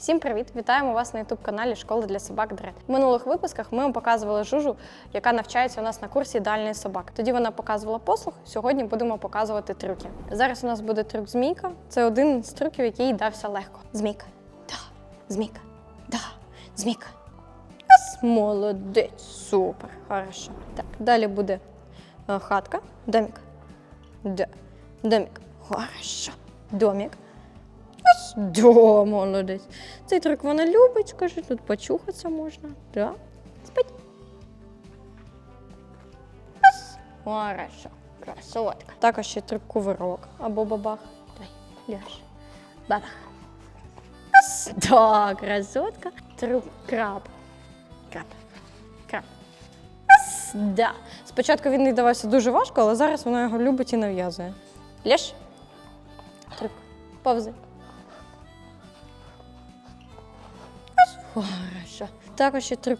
Всім привіт! Вітаємо вас на youtube каналі Школа для собак Дред. В минулих випусках ми вам показували жужу, яка навчається у нас на курсі ідеальної собак. Тоді вона показувала послуг. Сьогодні будемо показувати трюки. Зараз у нас буде трюк змійка. Це один з трюків, який дався легко. Змійка. Да. Змійка. Да. Змійка. Ас, Молодець, супер, хорошо. Так, далі буде е, хатка. Домик. Да. Домик. Хорошо. Домик. Да, молодець. Цей трюк вона любить, каже, тут почухатися можна. Да. Спить. Хорошо. Красотка. Також ще трюк кувирок або бабах. Давай, ляж. Бабах. Да, красотка. Трюк краб. Краб. Краб. Да. Спочатку він їй давався дуже важко, але зараз вона його любить і нав'язує. Ляж. Трюк. Повзи. Хорошо. Також ще трюк.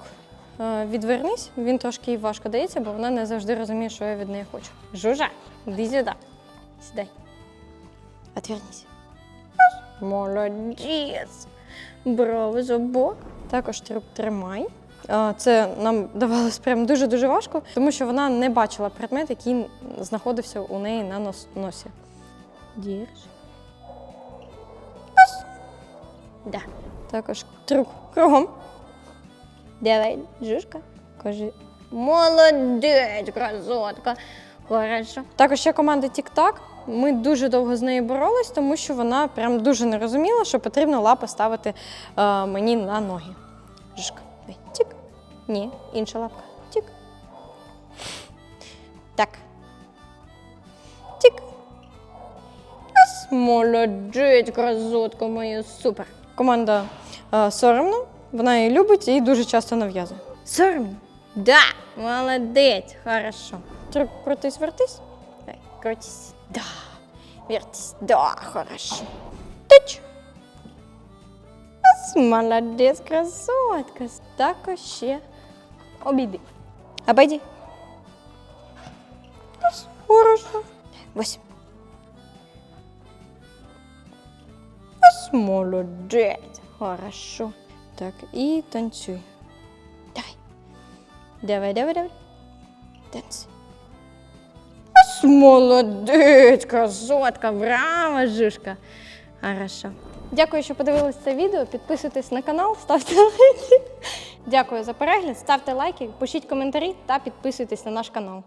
е, Відвернись, він трошки їй важко дається, бо вона не завжди розуміє, що я від неї хочу. Жужа, іди сюди. Сідай. Отвернись. Молодець. Браво, зубок. Також трюк тримай. Е, Це нам давалось прям дуже-дуже важко, тому що вона не бачила предмет, який знаходився у неї на носі. Дірж. Да. Також трюк кругом. Давай, жушка. Кажи. Молодець, красотка. Хорошо. Також ще команда Тік-Так. Ми дуже довго з нею боролись, тому що вона прям дуже не розуміла, що потрібно лапи ставити е, мені на ноги. Жушка. Тік. Ні, інша лапка. Тік. Так. Тік. Молодець, красотка моя, супер. Команда е, соромно, вона її любить і дуже часто нав'язує. Соромно? Да, молодець, хорошо. Трюк крутись, вертись. Давай, крутись. Да. Вертись. Да, хорошо. Тич. Ас, Молодець, красотка. Також ще обійди. Обойди. Ас, Хорошо. Восемь. Молодець. Хорошо. Так, і танцюй. Давай. Давай, давай, давай. Танцюй. Ас, Молодець, красотка, браво, жишка. Хорошо. Дякую, що подивились це відео. Підписуйтесь на канал, ставте лайки. Дякую за перегляд, ставте лайки, пишіть коментарі та підписуйтесь на наш канал.